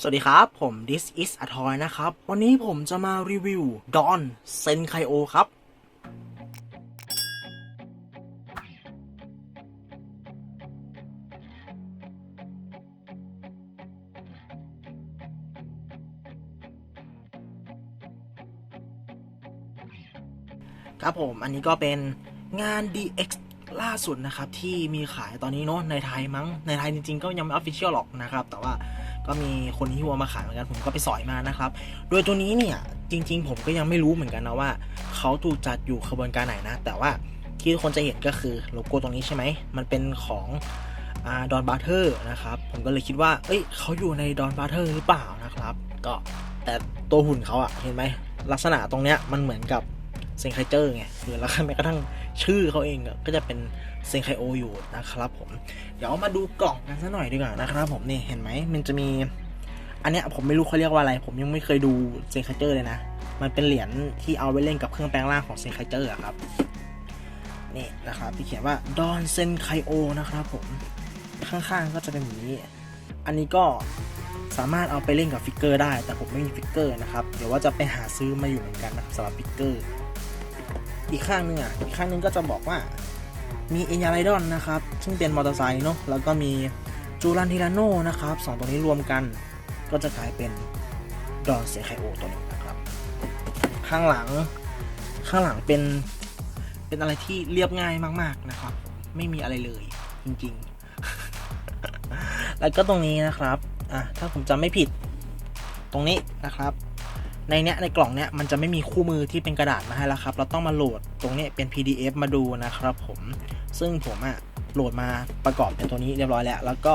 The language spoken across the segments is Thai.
สวัสดีครับ ผม This is a toy นะครับ วันนี้ผมจะมารีวิว Don Sen k a i o ครับ ครับผม อันนี้ก็เป็นงาน DX ล่าสุดนะครับ ที่มีขายตอนนี้เนาะในไทยมั้ง ในไทยจริงๆ ก็ยังไม่ออฟฟิเชียลหรอกนะครับ แต่ว่า ก็มีคนที่วัวมาขายเหมือนกันผมก็ไปสอยมานะครับ โดยตัวนี้เนี่ยจริง ๆ ผมก็ยังไม่รู้เหมือนกันนะว่าเขาถูกจัดอยู่ขบวนการไหนนะ แต่ว่าที่ทุกคนจะเห็นก็คือโลโก้ตรงนี้ใช่ไหม มันเป็นของดอนบาร์เทอร์นะครับ ผมก็เลยคิดว่า เอ้ยเขาอยู่ในดอนบาร์เทอร์หรือเปล่านะครับ ก็แต่ตัวหุ่นเขาอะเห็นไหมลักษณะตรงเนี้ยมันเหมือนกับ เซนไคเจอร์ไงหรือแล้วแม้กระทั่งชื่อเขาเองก็จะเป็นเซนไคโออยู่นะครับผม เดี๋ยวมาดูกล่องกันสักหน่อยดีกว่านะครับผมนี่เห็นไหมมันจะมี อันเนี้ยผมไม่รู้เขาเรียกว่าอะไร ผมยังไม่เคยดูเซนไคเจอร์เลยนะ มันเป็นเหรียญที่เอาไว้เล่นกับเครื่องแปลงร่างของเซนไคเจอร์อะครับนี่นะครับที่เขียนว่าดอนเซนไคโอนะครับผมข้างๆก็จะเป็นแบบนี้ อันนี้ก็สามารถเอาไปเล่นกับฟิกเกอร์ได้ แต่ผมไม่มีฟิกเกอร์นะครับ เดี๋ยวว่าจะไปหาซื้อมาอยู่เหมือนกันนะสำหรับฟิกเกอร์ อีกข้างหนึงอะอีกข้างนึงก็จะบอกว่ามีเอ็นยาไรดอนนะครับ ซึ่งเป็นมอเตอร์ไซค์เนาะแล้วก็มีจูรันทิลาโนนะครับสองตัวนี้รวมกัน ก็จะกลายเป็นดอนเซไคโอตัวนี้นะครับ ข้างหลังข้างหลังเป็นเป็นอะไรที่เรียบง่ายมาก ๆนะครับ ไม่มีอะไรเลยจริงๆ แล้วก็ตรงนี้นะครับอะถ้าผมจำไม่ผิดตรงนี้นะครับ ในเนี้ยในกล่องเนี้ยมันจะไม่มีคู่มือที่เป็นกระดาษมาให้แล้วครับ เราต้องมาโหลดตรงนี้เป็น PDF มาดูนะครับผมซึ่งผมอะโหลดมาประกอบเป็นตัวนี้เรียบร้อยแล้ว แล้วก็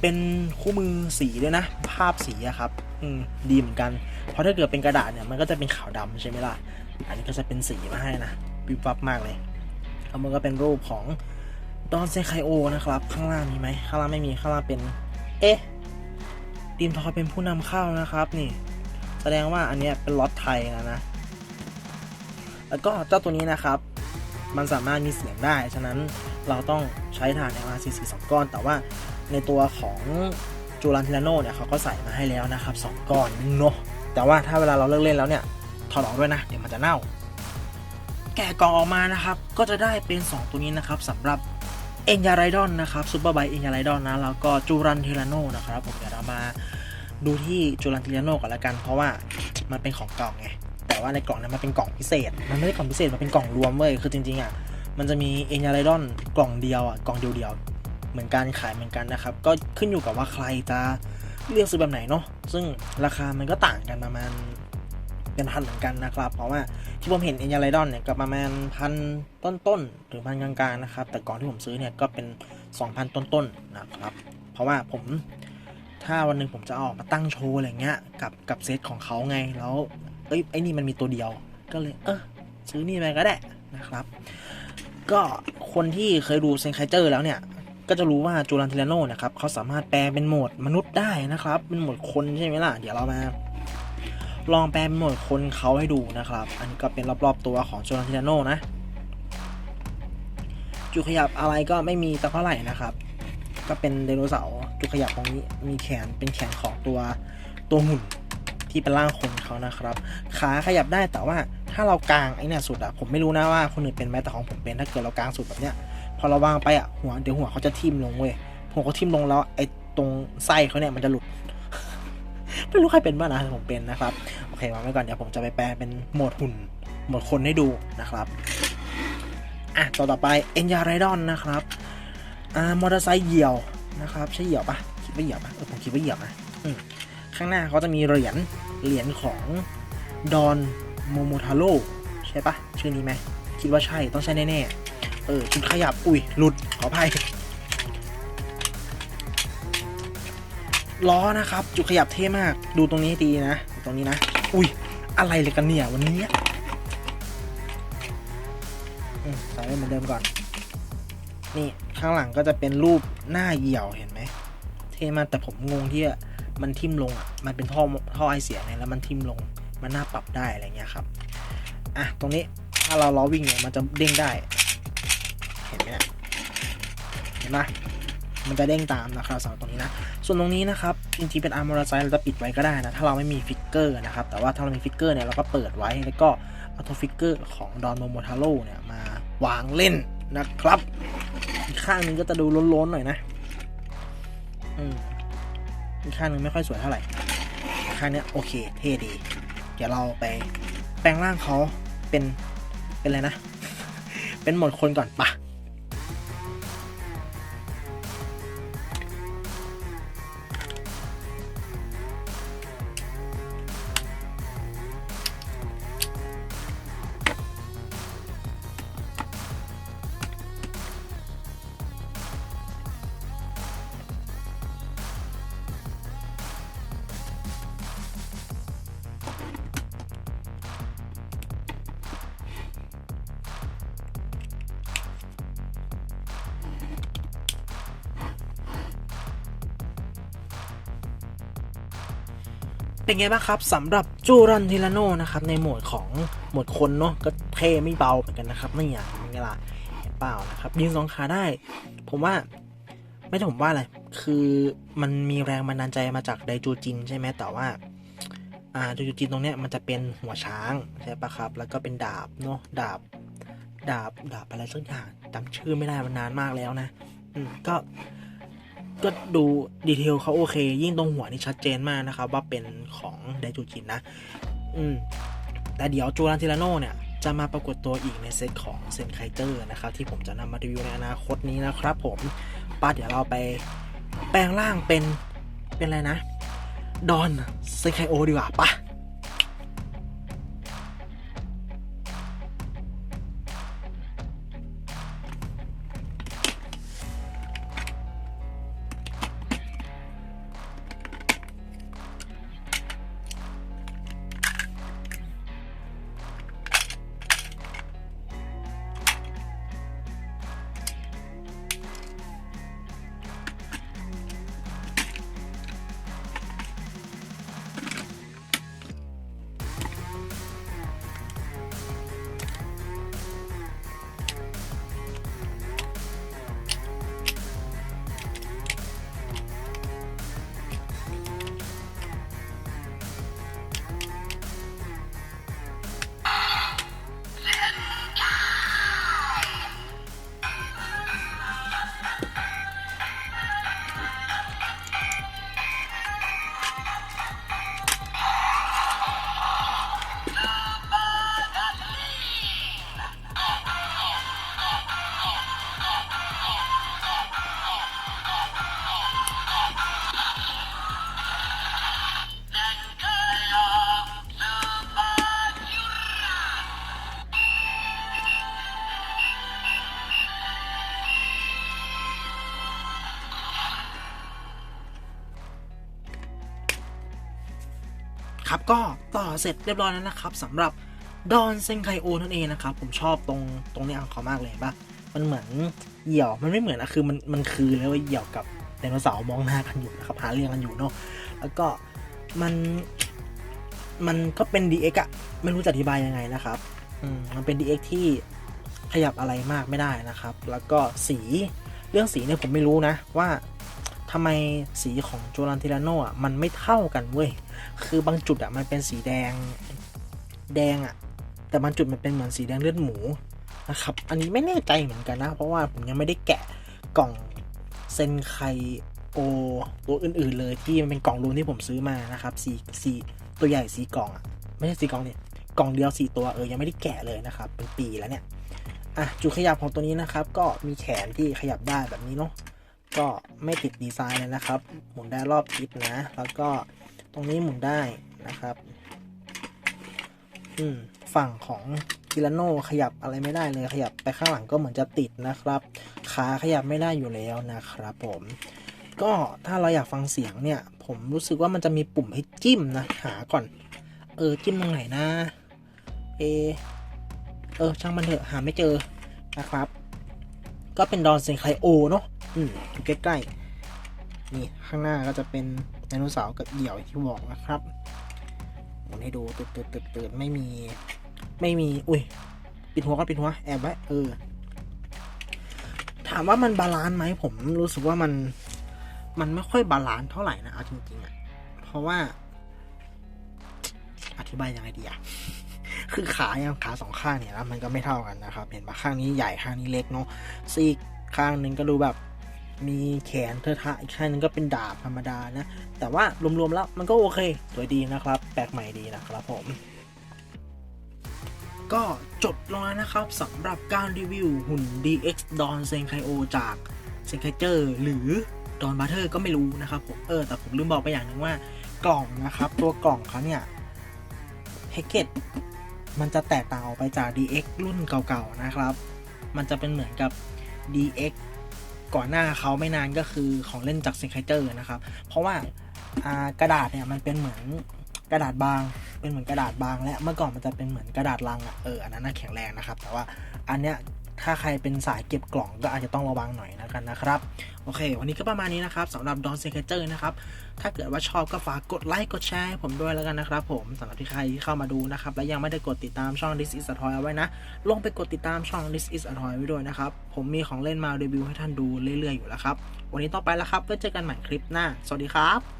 เป็นคู่มือสีด้วยนะ ภาพสีอะครับอืมดีเหมือนกัน เพราะถ้าเกิดเป็นกระดาษเนี่ยมันก็จะเป็นขาวดำใช่ไหมล่ะอันนี้ก็จะเป็นสีมาให้นะวิบวับมากเลยแล้วมันก็เป็นรูปของดอนเซไคโอนะครับ ข้างล่างมีไหมข้างล่างไม่มีข้างล่างเป็น เอ๊ะดีมทอยเป็นผู้นำเข้านะครับนี่ ดงว่าอันเนี้ยเป็นล็อตไทยนะนะ แล้วก็เจ้าตัวนี้นะครับ มันสามารถมีเสียงได้ ฉะนั้นเราต้องใช้ฐาน LRCC 2 ก้อน แต่ว่าในตัวของจูรันทิลาโนเนี่ยเขาก็ใส่มาให้แล้วนะครับ 2 ก้อนเนาะ แต่ว่าถ้าเวลาเราเลิกเล่นแล้วเนี่ยถอดออกด้วยนะ เดี๋ยวมันจะเน่า แกะกล่องออกมานะครับ ก็จะได้เป็น 2 ตัวนี้นะครับสำหรับเอ็นยาไรดอนนะครับซูเปอร์ไบเอ็นยาไรดอนนะ แล้วก็จูรันเทลาโนนะครับ ผมเดี๋ยวเรามา ดูที่จูรันติลโนก่อนละกัน เพราะว่ามันเป็นของเก่าไง แต่ว่าในกล่องนี่ยมันเป็นกล่องพิเศษ มันไม่ได้กล่องพิเศษ มันเป็นกล่องรวมเว้ย คือจริงๆอะ มันจะมีเอ็นยาไรดอนกล่องเดียวอะ กล่องเดียวๆ เหมือนกันขายเหมือนกันนะครับ ก็ขึ้นอยู่กับว่าใครจะเลือกซื้อแบบไหนเนาะ ซึ่งราคามันก็ต่างกันประมาณเป็นพันเหมือนกันนะครับ เพราะว่าที่ผมเห็นเอ็นยาไรดอนเนี่ยก็ประมาณพันต้นๆหรือพันกลางๆนะครับ แต่ก่อนที่ผมซื้อเนี่ยก็เป็น 2,000 ต้นๆนะครับ เพราะว่าผม ถ้าวันหนึ่งผมจะออกมาตั้งโชว์อะไรเงี้ยกับกับเซตของเขาไงแล้วเอ้ยไอ้นี่มันมีตัวเดียว ก็เลยเออซื้อนี่ไปก็ได้นะครับ ก็คนที่เคยดูเซนไคเจอร์แล้วเนี่ยก็จะรู้ว่าจูรันทิลาโนนะครับเขาสามารถแปลเป็นโหมดมนุษย์ได้นะครับ เป็นโหมดคนใช่ไหมล่ะ เดี๋ยวเรามาลองแปลเป็นโหมดคนเขาให้ดูนะครับ อันนี้ก็เป็นรอบๆตัวของจูรันทิลาโนนะจุขยับอะไรก็ไม่มีสักเท่าไหร่นะครับ ก็เป็นไดโนเสาร์ จุดขยับตรงนี้มีแขนเป็นแขนของตัวตัวหุ่นที่เป็นร่างคนเขานะครับ ขาขยับได้แต่ว่าถ้าเรากางไอ้เนี่ยสุดอะผมไม่รู้นะว่าคนอื่นเป็นไหมแต่ของผมเป็นถ้าเกิดเรากางสุดแบบเนี้ยพอเราวางไปอะหัวเดี๋ยวหัวเขาจะทิ่มลงเว้ยหัวเขาทิ่มลงแล้วไอ้ตรงไส้เขาเนี่ยมันจะหลุดไม่รู้ใครเป็นบ้างนะผมเป็นนะครับโอเควางไว้ก่อนเดี๋ยวผมจะไปแปลเป็นโหมดหุ่นโหมดคนให้ดูนะครับอะต่อต่อไปเอ็นยาไรดอนนะครับอ่ามอเตอร์ไซค์เหยี่ยว นะครับใช่เหยียวปะคิดว่าเหยียวปะเออผมคิดว่าเหยียวนะข้างหน้าเขาจะมีเหรียญเหรียญของดอนโมโมทาโร่ใช่ปะชื่อนี้ไหมคิดว่าใช่ต้องใช่แน่ๆเออชุดขยับอุ้ยหลุดขออภัยล้อนะครับ จุดขยับเท่มาก ดูตรงนี้ดีนะตรงนี้นะ อุ้ยอะไรเลยกันเนี่ยวันนี้อืมใส่เหมือนเดิมก่อน นี่ข้างหลังก็จะเป็นรูปหน้าเหี่ยวเห็นไหมเท่มากแต่ผมงงที่มันทิ่มลงอะมันเป็นท่อท่อไอเสียไงแล้วมันทิ่มลงมันน่าปรับได้อะไรเงี้ยครับอะตรงนี้ถ้าเราล้อวิ่งเนี่ยมันจะเด้งได้ เห็นไหมเห็นไหมมันจะเด้งตามนะครับสำหรับตรงนี้นะ ส่วนตรงนี้นะครับจริงๆเป็นอาร์มอร์ไซเราจะปิดไว้ก็ได้นะ ถ้าเราไม่มีฟิกเกอร์นะครับ แต่ว่าถ้าเรามีฟิกเกอร์เนี่ยเราก็เปิดไว้แล้วก็เอาตัวฟิกเกอร์ของดอนโมโมทาโร่เนี่ยมาวางเล่นนะครับ ข้างหนึงก็จะดูล้นๆหน่อยนะอืมอีกข้างหนึงไม่ค่อยสวยเท่าไหร่ข้างนี้โอเค เท่ดี เดี๋ยวเราไปแปลงร่างเขาเป็นเป็นอะไรนะ เป็นหมดคนก่อนปะ เป็นไงบ้างครับสำหรับจูรันทิลาโนนะครับในโหมดของหมดคนเนาะก็เท่ไม่เบาเหมือนกันนะครับนี่อย่างเป็นไงล่ะเห็นเปล่านะครับยืนสองขาได้ ผมว่าไม่ใช่ผมว่าอะไร คือมันมีแรงบันดาลใจมาจากไดจูจินใช่ไหมแต่ว่าอ่าไดจูจินตรงเนี้ยมันจะเป็นหัวช้างใช่ปะครับ แล้วก็เป็นดาบเนาะดาบ ดาบดาบอะไรสักอย่างจำชื่อไม่ได้มันนานมากแล้วนะ อืมก็ ก็ดูดีเทลเขาโอเค ยิ่งตรงหัวนี่ชัดเจนมากนะครับ ว่าเป็นของไดจูจินนะ อืม แต่เดี๋ยวจูรันทิลาโนเนี่ย จะมาปรากฏตัวอีกในเซตของเซนไคเตอร์นะครับ ที่ผมจะนำมารีวิวในอนาคตนี้นะครับผมป้าเดี๋ยวเราไปแปลงร่างเป็นเป็นอะไรนะ ดอนเซนไคโอดีกว่าปะ เสร็จเรียบร้อยแล้วนะครับสำหรับดอนเซนไคโอนั่นเองนะครับ ผมชอบตรงตรงนี้ยของเขามากเลยปะมันเหมือนเหี่ยวมันไม่เหมือนนะคือมันมันคือแล้วาเหี่ยวกับไดโนเสาร์มองหน้ากันอยู่นะครับหาเรื่องกันอยู่เนาะแล้วก็มันมันก็เป็น DX อะไม่รู้จะอธิบายยังไงนะครับอืมมันเป็น DX ที่ขยับอะไรมากไม่ได้นะครับ แล้วก็สีเรื่องสีเนี่ยผมไม่รู้นะว่า ทำไมสีของโจลันทิลาโนอะมันไม่เท่ากันเว้ย คือบางจุดอะมันเป็นสีแดงแดงอะแต่บางจุดมันเป็นเหมือนสีแดงเลือดหมูนะครับ อันนี้ไม่แน่ใจเหมือนกันนะ เพราะว่าผมยังไม่ได้แกะกล่องเซนไคโอตัวอื่น ๆ เลยที่มันเป็นกล่องรูนที่ผมซื้อมานะครับสีสีตัวใหญ่สีกล่องอะไม่ใช่สีกล่องเนี่ยกล่องเดียวสีตัวเออยังไม่ได้แกะเลยนะครับเป็นปีแล้วเนี่ยอะจุดขยับของตัวนี้นะครับ ก็มีแขนที่ขยับได้แบบนี้เนาะ ก็ไม่ติดดีไซน์เลยนะครับ หมุนได้รอบทิศนะ แล้วก็ตรงนี้หมุนได้นะครับ อืมฝั่งของกิลาโนขยับอะไรไม่ได้เลยขยับไปข้างหลังก็เหมือนจะติดนะครับ ขาขยับไม่ได้อยู่แล้วนะครับผมก็ถ้าเราอยากฟังเสียงเนี่ย ผมรู้สึกว่ามันจะมีปุ่มให้จิ้มนะหาก่อน เออจิ้มตรงไหนนะ เอ เออช่างมันเถอะหาไม่เจอนะครับ ก็เป็นดอนเซนไคโอเนาะ อืมใกล้ๆนี่ข้างหน้าก็จะเป็นไดโนเสาร์กับเหยี่ยวที่บอกนะครับหมุนให้ดูตืดตืดตืดตืดไม่มี ไม่มี อุ้ย ปิดหัวก็ปิดหัว แอบไว้ เออ ถามว่ามันบาลานซ์ไหมผมรู้สึกว่ามัน มันไม่ค่อยบาลานซ์เท่าไหร่นะเอาจริงๆอะเพราะว่า อธิบายยังไงดีอะคือขาอย่างขาสองข้างเนี่ยนะมันก็ไม่เท่ากันนะครับ เห็นปะข้างนี้ใหญ่ข้างนี้เล็กเนาะซีกข้างหนึ่งก็ดูแบบ มีแขนเทอะทะอีกข้างหนึงก็เป็นดาบธรรมดานะ แต่ว่ารวมๆแล้วมันก็โอเค สวยดีนะครับ แปลกใหม่ดีนะครับผม ก็จบลงแล้วนะครับสำหรับการรีวิวหุ่น DX Don s e n k a i o จาก s e n k a i j e r หรือ Don Butter ก็ไม่รู้นะครับผมเออแต่ผมลืมบอกไปอย่างหนึ่งว่ากล่องนะครับ ตัวกล่องเขาเนี่ยแพ็กเกจมันจะแตกต่างออกไปจาก DX รุ่นเก่าๆนะครับ มันจะเป็นเหมือนกับ DX ก่อนหน้าเขาไม่นานก็คือของเล่นจาก s e n k a i j e r นะครับ เพราะว่ากระดาษเนี่ยมันเป็นเหมือนกระดาษบาง เป็นเหมือนกระดาษบาง และเมื่อก่อนมันจะเป็นเหมือนกระดาษลังอะ่ะเอออันนั้นแข็งแรงนะครับ แต่ว่าอันเนี้ย ถ้าใครเป็นสายเก็บกล่องก็อาจจะต้องระวังหน่อยนะกันนะครับ โอเค วันนี้ก็ประมาณนี้นะครับสำหรับดอนเซคเจอร์นะครับ ถ้าเกิดว่าชอบก็ฝากกดไลค์ กดแชร์ให้ผมด้วยแล้วกันนะครับผมสำหรับที่ใครที่เข้ามาดูนะครับ และยังไม่ได้กดติดตามช่อง This is a Toy เอาไว้นะ ลงไปกดติดตามช่อง This is a Toy ไว้ด้วยนะครับ ผมมีของเล่นมารีวิวให้ท่านดูเรื่อยๆอยู่แล้วครับ วันนี้ต่อไปแล้วครับไว้เจอกันใหม่คลิปหน้า สวัสดีครับ